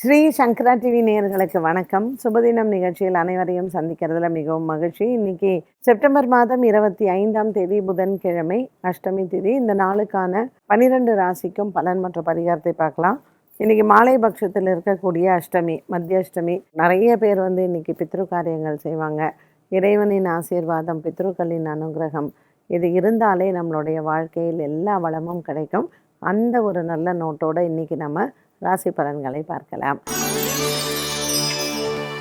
ஸ்ரீ சங்கரா TV நேயர்களுக்கு வணக்கம். சுபதினம் நிகழ்ச்சியில் அனைவரையும் சந்திக்கிறதுல மிகவும் மகிழ்ச்சி. இன்னைக்கு செப்டம்பர் மாதம் இருபத்தி ஐந்தாம் தேதி புதன்கிழமை அஷ்டமி தேதி. இந்த நாளுக்கான பனிரெண்டு ராசிக்கும் பலன் மற்ற பரிகாரத்தை பார்க்கலாம். இன்றைக்கி மாலை பட்சத்தில் இருக்கக்கூடிய அஷ்டமி மத்திய அஷ்டமி நிறைய பேர் வந்து இன்னைக்கு பித்ரு காரியங்கள் செய்வாங்க. இறைவனின் ஆசீர்வாதம் பித்ருக்களின் அனுகிரகம் இது இருந்தாலே நம்மளுடைய வாழ்க்கையில் எல்லா வளமும் கிடைக்கும். அந்த ஒரு நல்ல நோட்டோடு இன்னைக்கு நம்ம ராசி பலன்களை பார்க்கலாம்.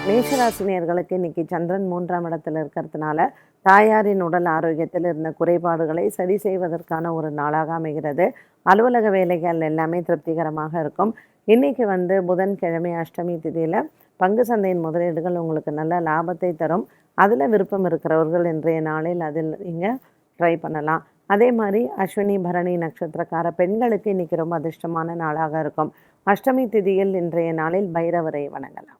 மேஷராசினியர்களுக்கு இன்னைக்கு சந்திரன் மூன்றாம் இடத்துல இருக்கிறதுனால தாயாரின் உடல் ஆரோக்கியத்தில் இருந்த குறைபாடுகளை சரி செய்வதற்கான ஒரு நாளாக அமைகிறது. அலுவலக வேலைகள் எல்லாமே திருப்திகரமாக இருக்கும். இன்னைக்கு வந்து புதன்கிழமை அஷ்டமி திதியில் பங்கு சந்தையின் முதலீடுகள் உங்களுக்கு நல்ல லாபத்தை தரும். அதில் விருப்பம் இருக்கிறவர்கள் இன்றைய நாளில் அதில் நீங்கள் ட்ரை பண்ணலாம். அதே மாதிரி அஸ்வினி பரணி நட்சத்திரக்கார பெண்களுக்கு இன்னைக்கு ரொம்ப அதிர்ஷ்டமான நாளாக இருக்கும். அஷ்டமி திதியில் இன்றைய நாளில் பைரவரை வணங்கலாம்.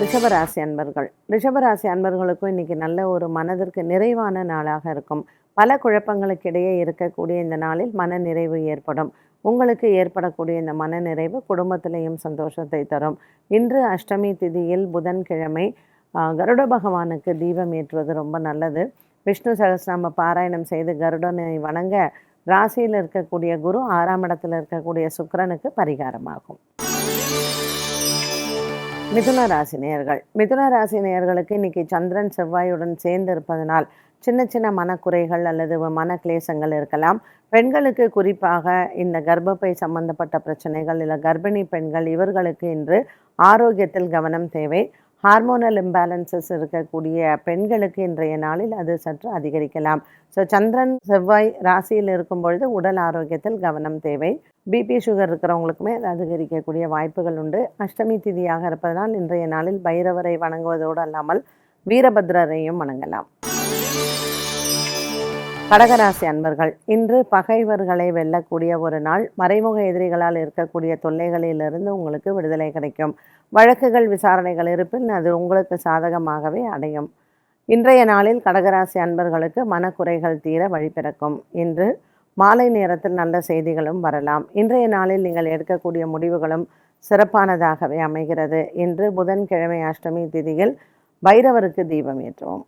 ரிஷபராசி அன்பர்கள் ரிஷபராசி அன்பர்களுக்கும் இன்னைக்கு நல்ல ஒரு மனதிற்கு நிறைவான நாளாக இருக்கும். பல குழப்பங்களுக்கு இடையே இருக்கக்கூடிய இந்த நாளில் மன நிறைவு ஏற்படும். உங்களுக்கு ஏற்படக்கூடிய இந்த மன நிறைவு குடும்பத்திலையும் சந்தோஷத்தை தரும். இன்று அஷ்டமி திதியில் புதன்கிழமை கருட பகவானுக்கு தீபம் ஏற்றுவது ரொம்ப நல்லது. விஷ்ணு சகஸ்ரநாம பாராயணம் செய்து கருடனை வணங்க ராசியில் இருக்கக்கூடிய குரு ஆறாம் இடத்துல இருக்கக்கூடிய சுக்கரனுக்கு பரிகாரமாகும். மிதுன ராசி நேயர்கள். மிதுன ராசி நேயர்களுக்கு இன்னைக்கு சந்திரன் செவ்வாயுடன் சேர்ந்து இருப்பதனால் சின்ன சின்ன மனக்குறைகள் அல்லது மன கிளேசங்கள் இருக்கலாம். பெண்களுக்கு குறிப்பாக இந்த கர்ப்பப்பை சம்பந்தப்பட்ட பிரச்சனைகள் இல்லை கர்ப்பிணி பெண்கள் இவர்களுக்கு இன்று ஆரோக்கியத்தில் கவனம் தேவை. ஹார்மோனல் இம்பேலன்சஸ் இருக்கக்கூடிய பெண்களுக்கு இன்றைய நாளில் அது சற்று அதிகரிக்கலாம். ஸோ சந்திரன் செவ்வாய் ராசியில் இருக்கும் பொழுது உடல் ஆரோக்கியத்தில் கவனம் தேவை. பிபி சுகர் இருக்கிறவங்களுக்குமே அது அதிகரிக்கக்கூடிய வாய்ப்புகள் உண்டு. அஷ்டமி திதியாக இருப்பதனால் இன்றைய நாளில் பைரவரை வணங்குவதோடு அல்லாமல் வீரபத்ரரையும் வணங்கலாம். கடகராசி அன்பர்கள் இன்று பகைவர்களை வெல்லக்கூடிய ஒரு நாள். மறைமுக எதிரிகளால் இருக்கக்கூடிய தொல்லைகளிலிருந்து உங்களுக்கு விடுதலை கிடைக்கும். வழக்குகள் விசாரணைகள் இருப்பின் அது உங்களுக்கு சாதகமாகவே அடையும். இன்றைய நாளில் கடகராசி அன்பர்களுக்கு மனக்குறைகள் தீர வழிபிறக்கும் இன்று மாலை நேரத்தில் நல்ல செய்திகளும் வரலாம். இன்றைய நாளில் நீங்கள் எடுக்கக்கூடிய முடிவுகளும் சிறப்பானதாகவே அமைகிறது. இன்று புதன்கிழமை அஷ்டமி திதியில் பைரவருக்கு தீபம் ஏற்றுவோம்.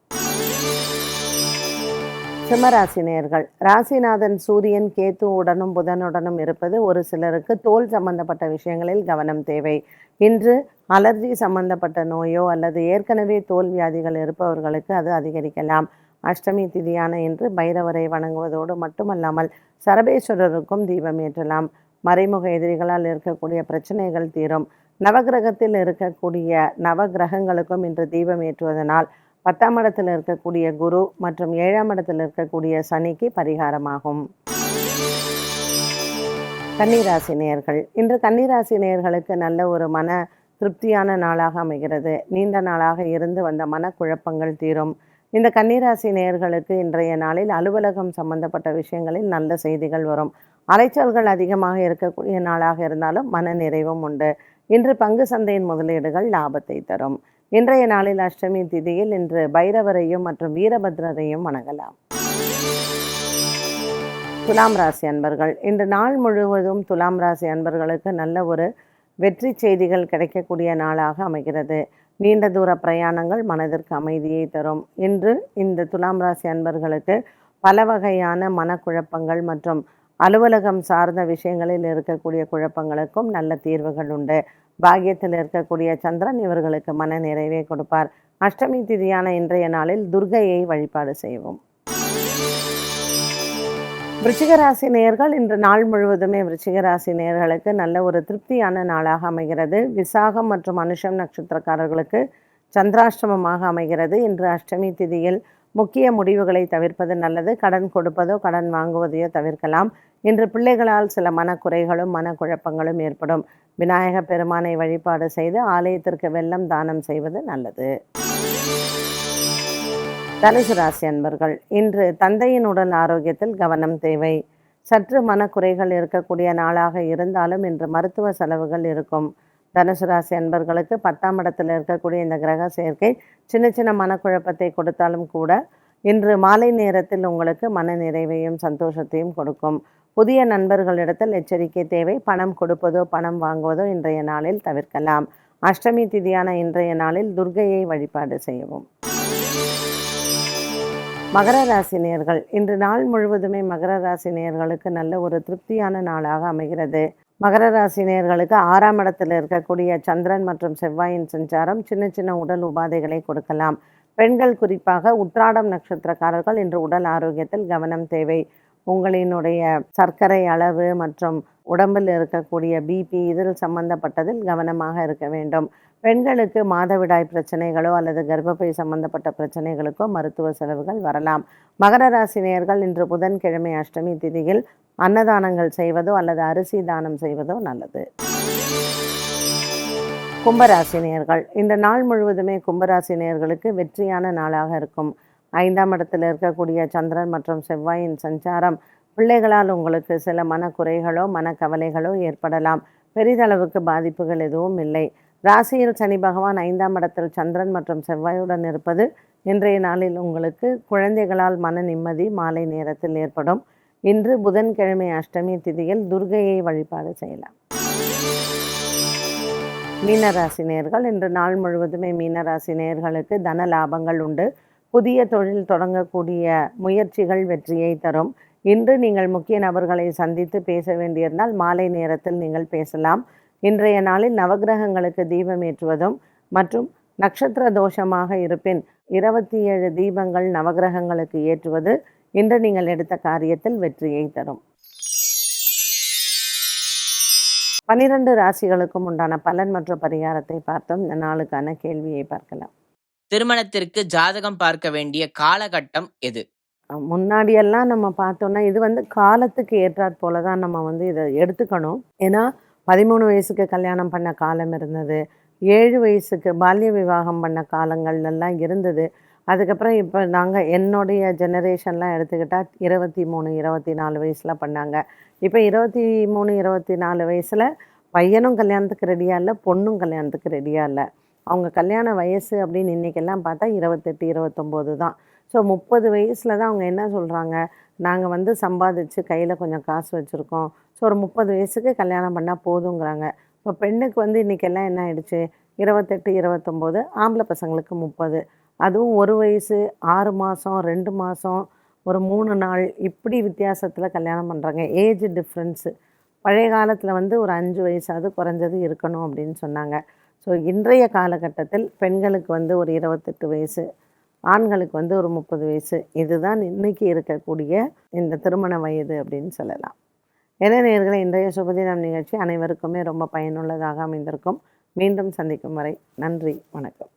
சிம்மராசினியர்கள். ராசிநாதன் சூரியன் கேத்து உடனும் புதனுடனும் இருப்பது ஒரு சிலருக்கு தோல் சம்பந்தப்பட்ட விஷயங்களில் கவனம் தேவை. இன்று அலர்ஜி சம்பந்தப்பட்ட நோயோ அல்லது ஏற்கனவே தோல் வியாதிகள் இருப்பவர்களுக்கு அது அதிகரிக்கலாம். அஷ்டமி திதியான இன்று பைரவரை வணங்குவதோடு மட்டுமல்லாமல் சரபேஸ்வரருக்கும் தீபம் ஏற்றலாம். மறைமுக எதிரிகளால் இருக்கக்கூடிய பிரச்சனைகள் தீரும். நவகிரகத்தில் இருக்கக்கூடிய நவகிரகங்களுக்கும் இன்று தீபம் ஏற்றுவதனால் பத்தாம் இடத்தில் இருக்கக்கூடிய குரு மற்றும் ஏழாம் இடத்தில் இருக்கக்கூடிய சனிக்கு பரிகாரமாகும். கன்னிராசி நேயர்கள் இன்று கன்னிராசி நேயர்களுக்கு நல்ல ஒரு மன திருப்தியான நாளாக அமைகிறது. நீண்ட நாளாக இருந்து வந்த மனக்குழப்பங்கள் தீரும். இந்த கன்னிராசி நேயர்களுக்கு இன்றைய நாளில் அலுவலகம் சம்பந்தப்பட்ட விஷயங்களில் நல்ல செய்திகள் வரும். அலைச்சல்கள் அதிகமாக இருக்கக்கூடிய நாளாக இருந்தாலும் மன நிறைவும் உண்டு. இன்று பங்கு சந்தையின் முதலீடுகள் லாபத்தை தரும். இன்றைய நாளில் அஷ்டமி திதியில் இன்று பைரவரையும் மற்றும் வீரபத்ரரையும் வணங்கலாம். துலாம் ராசி அன்பர்கள் இன்று நாள் முழுவதும் துலாம் ராசி அன்பர்களுக்கு நல்ல ஒரு வெற்றி செய்திகள் கிடைக்கக்கூடிய நாளாக அமைகிறது. நீண்ட தூர பிரயாணங்கள் மனதிற்கு அமைதியை தரும். இன்று இந்த துலாம் ராசி அன்பர்களுக்கு பல வகையான மனக்குழப்பங்கள் மற்றும் அலுவலகம் சார்ந்த விஷயங்களில் இருக்கக்கூடிய குழப்பங்களுக்கும் நல்ல தீர்வுகள் உண்டு. பாக்கியத்தில் இருக்கக்கூடிய சந்திரன் இவர்களுக்கு மன நிறைவை கொடுப்பார். அஷ்டமி திதியான இன்றைய நாளில் துர்கையை வழிபாடு செய்வோம். விருச்சிகராசி நேர்கள் நேயர்கள் இன்று நாள் முழுவதுமே விருச்சிகராசி நேர்களுக்கு நேயர்களுக்கு நல்ல ஒரு திருப்தியான நாளாக அமைகிறது. விசாகம் மற்றும் அனுஷம் நட்சத்திரக்காரர்களுக்கு சந்திராஷ்டமமாக அமைகிறது. இன்று அஷ்டமி திதியில் முக்கிய முடிவுகளை தவிர்ப்பது நல்லது. கடன் கொடுப்பதோ கடன் வாங்குவதையோ தவிர்க்கலாம். இன்று பிள்ளைகளால் சில மனக்குறைகளும் மனக்குழப்பங்களும் ஏற்படும். விநாயக பெருமானை வழிபாடு செய்து ஆலயத்திற்கு வெள்ளம் தானம் செய்வது நல்லது. தனுசு ராசி அன்பர்கள் இன்று தந்தையின் உடல் ஆரோக்கியத்தில் கவனம் தேவை. சற்று மனக்குறைகள் இருக்கக்கூடிய நாளாக இருந்தாலும் இன்று மருத்துவ செலவுகள் இருக்கும். தனுசு ராசி அன்பர்களுக்கு பத்தாம் இடத்தில் இருக்கக்கூடிய இந்த கிரக சேர்க்கை சின்ன சின்ன மனக்குழப்பத்தை கொடுத்தாலும் கூட இன்று மாலை நேரத்தில் உங்களுக்கு மன நிறைவையும் சந்தோஷத்தையும் கொடுக்கும். புதிய நண்பர்களிடத்தில் எச்சரிக்கை தேவை. பணம் கொடுப்பதோ பணம் வாங்குவதோ இன்றைய நாளில் தவிர்க்கலாம். அஷ்டமி திதியான இன்றைய நாளில் துர்க்கையை வழிபாடு செய்யவும். மகர ராசி நேர்கள். இன்று நாள் முழுவதுமே மகர ராசி நேர்களுக்கு நல்ல ஒரு திருப்தியான நாளாக அமைகிறது. மகர ராசி நேர்களுக்கு ஆறாம் இடத்தில் இருக்கக்கூடிய சந்திரன் மற்றும் செவ்வாயின் சஞ்சாரம் சின்ன சின்ன உடல் உபாதைகளை கொடுக்கலாம். பெண்கள் குறிப்பாக உத்ராடம் நட்சத்திரக்காரர்கள் இன்று உடல் ஆரோக்கியத்தில் கவனம் தேவை. உங்களினுடைய சர்க்கரை அளவு மற்றும் உடம்பில் இருக்கக்கூடிய பிபி இதில் சம்பந்தப்பட்டதில் கவனமாக இருக்க வேண்டும். பெண்களுக்கு மாதவிடாய் பிரச்சனைகளோ அல்லது கர்ப்பப்பை சம்பந்தப்பட்ட பிரச்சனைகளுக்கோ மருத்துவ செலவுகள் வரலாம். மகர ராசி நேர்கள் இன்று புதன்கிழமை அஷ்டமி திதியில் அன்னதானங்கள் செய்வதோ அல்லது அரிசி தானம் செய்வதோ நல்லது. கும்பராசி நேர்கள் இந்த நாள் முழுவதுமே கும்பராசி நேர்களுக்கு வெற்றியான நாளாக இருக்கும். ஐந்தாம் இடத்தில் இருக்கக்கூடிய சந்திரன் மற்றும் செவ்வாயின் சஞ்சாரம் பிள்ளைகளால் உங்களுக்கு சில மனக்குறைகளோ மனக்கவலைகளோ ஏற்படலாம். பெரிதளவுக்கு பாதிப்புகள் எதுவும் இல்லை. ராசியில் சனி பகவான் ஐந்தாம் இடத்தில் சந்திரன் மற்றும் செவ்வாயுடன் இருப்பது இன்றைய நாளில் உங்களுக்கு குழந்தைகளால் மன நிம்மதி மாலை நேரத்தில் ஏற்படும். இன்று புதன்கிழமை அஷ்டமி திதியில் துர்கையை வழிபாடு செய்யலாம். மீனராசி நேர்கள் இன்று நாள் முழுவதுமே மீனராசி நேர்களுக்கு தன லாபங்கள் உண்டு. புதிய தொழில் தொடங்கக்கூடிய முயற்சிகள் வெற்றியை தரும். இன்று நீங்கள் முக்கிய நபர்களை சந்தித்து பேச வேண்டியிருந்தால் மாலை நேரத்தில் நீங்கள் பேசலாம். இன்றைய நாளில் நவகிரகங்களுக்கு தீபம் ஏற்றுவதும் மற்றும் நட்சத்திர தோஷமாக இருப்பின் இருபத்தி ஏழு தீபங்கள் நவகிரகங்களுக்கு ஏற்றுவது இன்று நீங்கள் எடுத்த காரியத்தில் வெற்றியை தரும். பனிரெண்டு ராசிகளுக்கும் உண்டான பலன் மற்றும் பரிகாரத்தை பார்த்தோம். இந்த நாளுக்கான கேள்வியை பார்க்கலாம். திருமணத்திற்கு ஜாதகம் பார்க்க வேண்டிய காலகட்டம் எது? முன்னாடியெல்லாம் நம்ம பார்த்தோம்னா இது வந்து காலத்துக்கு ஏற்றாற் போல தான் நம்ம வந்து இதை எடுத்துக்கணும். ஏன்னா பதிமூணு வயசுக்கு கல்யாணம் பண்ண காலம் இருந்தது. ஏழு வயசுக்கு பால்ய விவாகம் பண்ண காலங்கள்லாம் இருந்தது. அதுக்கப்புறம் இப்போ நாங்கள் என்னுடைய ஜெனரேஷன்லாம் எடுத்துக்கிட்டால் இருபத்தி மூணு இருபத்தி நாலு வயசில் பண்ணாங்க. இப்போ இருபத்தி மூணு இருபத்தி நாலு வயசில் பையனும் கல்யாணத்துக்கு ரெடியாக இல்லை பொண்ணும் கல்யாணத்துக்கு ரெடியாக இல்லை. அவங்க கல்யாண வயசு அப்படின்னு இன்றைக்கெல்லாம் பார்த்தா இருபத்தெட்டு இருபத்தொம்போது தான். ஸோ முப்பது வயசில் தான் அவங்க என்ன சொல்கிறாங்க நாங்கள் வந்து சம்பாதிச்சு கையில் கொஞ்சம் காசு வச்சுருக்கோம். ஸோ ஒரு முப்பது வயசுக்கு கல்யாணம் பண்ணால் போதுங்கிறாங்க. இப்போ பெண்ணுக்கு வந்து இன்றைக்கெல்லாம் என்ன ஆயிடுச்சு? இருபத்தெட்டு இருபத்தொம்போது ஆம்பளை பசங்களுக்கு முப்பது. அதுவும் ஒரு வயசு ஆறு மாதம் ரெண்டு மாதம் ஒரு மூணு நாள் இப்படி வித்தியாசத்தில் கல்யாணம் பண்ணுறாங்க ஏஜ் டிஃப்ரென்ஸு பழைய காலத்தில் வந்து ஒரு அஞ்சு வயசாவது குறைஞ்சது இருக்கணும் அப்படின்னு சொன்னாங்க. ஸோ இன்றைய காலகட்டத்தில் பெண்களுக்கு வந்து ஒரு இருபத்தெட்டு வயசு ஆண்களுக்கு வந்து ஒரு முப்பது வயசு இதுதான் இன்னைக்கு இருக்கக்கூடிய இந்த திருமண வயது அப்படின்னு சொல்லலாம். என்ன நேர்களை இன்றைய சுபதினம் நிகழ்ச்சி அனைவருக்குமே ரொம்ப பயனுள்ளதாக அமைந்திருக்கும். மீண்டும் சந்திக்கும் வரை நன்றி வணக்கம்.